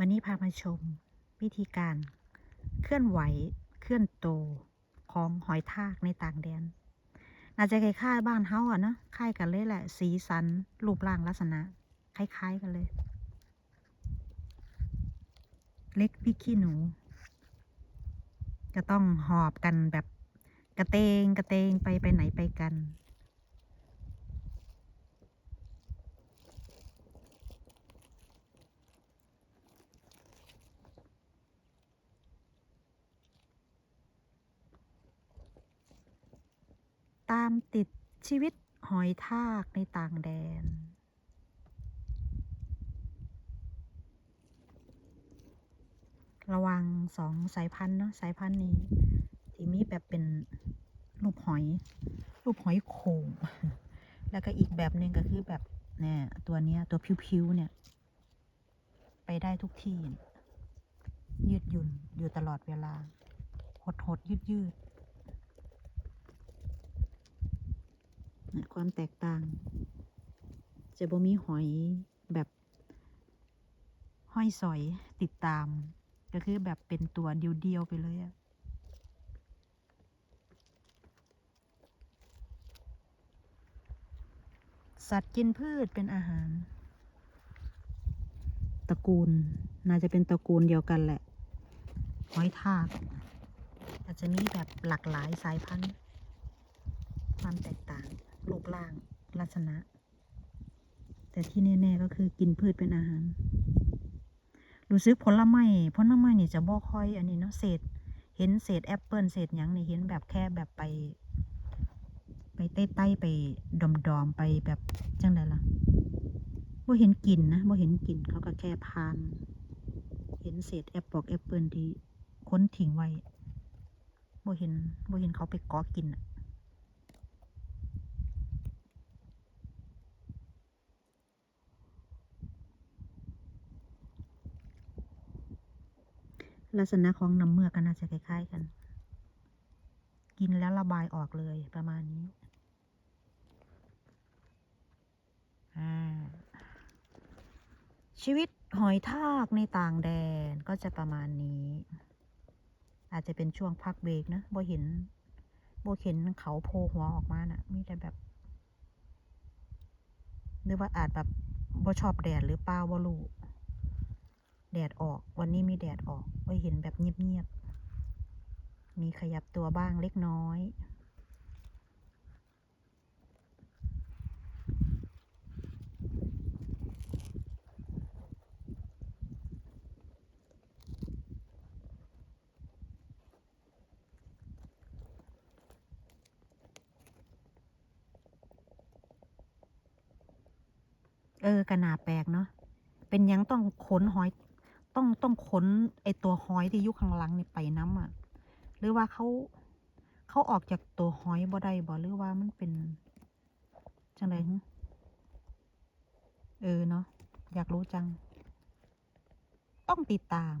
วันนี้พามาชมวิธีการเคลื่อนไหวเคลื่อนโตของหอยทากในต่างแดนน่าจะคล้ายๆบ้านเฮาอะนะคล้ายกันเลยแหละ สีสันรูปร่างลักษณะ คล้าย ๆ กันเลย เล็กพริกขี้หนูจะต้องหอบกันแบบกระเตงกระเตงไปไปไหนไปกัน ตามติดชีวิตหอยทากในต่างแดน ระวังสองสายพันธุ์เนาะสายพันธุ์นี้ที่มีแบบเป็นรูปหอย รูปหอยโขงแล้วก็อีกแบบหนึ่งก็คือแบบเนี่ยตัวเนี้ยตัวพิวๆเนี่ย ไปได้ทุกที่ ยืดหยุ่นอยู่ตลอดเวลา หดหดยืดยืดๆเนี่ย ความแตกต่าง จะบ่มีหอยแบบห้อยสอยติดตาม ก็คือแบบเป็นตัวเดียวๆไปเลยอะสัตว์กินพืชเป็นอาหาร ตระกูลน่าจะเป็นตระกูลเดียวกันแหละ หอยทากอาจจะมีแบบหลากหลายสายพันธุ์ ความแตกต่าง ปร่างลักษณะ แต่ที่แน่ๆก็คือกินพืชเป็นอาหารรู้สึกผลไม้ผลไม้นี่จะบ่ค่อย อันนี้เนาะเศษ เห็นเศษแอปเปิลเศษหยังนี่เห็นแบบแค่แบบไป ไปใต้ๆไปดอมๆไปแบบจังไดล่ะบ่เห็นกลิ่นนะบ่เห็นกลิ่นเขาก็แค่พาน เห็นเศษแอปปอกแอปเปิลที่ค้นทิ้งไว้บ่เห็นบ่เห็นเขาไปกาะกินอะ ลักษณะของน้ำเมือกก็น่าจะคล้ายๆกัน กินแล้วระบายออกเลยประมาณนี้ชีวิตหอยทากในต่างแดนก็จะประมาณนี้ อาจจะเป็นช่วงพักเบรกนะบ่เห็นบ่เห็นเขาโผล่หัวออกมานะ่ะมีแต่แบบหรือว่าอาจแบบบ่ชอบแดดหรือเปล่าบ่รู้ แดดออก วันนี้มีแดดออกบ่เห็นแบบเงียบๆ มีขยับตัวบ้างเล็กน้อยเออกระนาแปลกเนาะ เป็นยังต้องขนหอย ต้องต้องขนไอตัวหอยที่อยู่ข้างหลังนี่ไปน้ำอะ หรือว่าเขาเขาออกจากตัวหอยบ่ได้บ่หรือว่ามันเป็นจังไดหึเออเนาะอยากรู้จัง ต้องติดตาม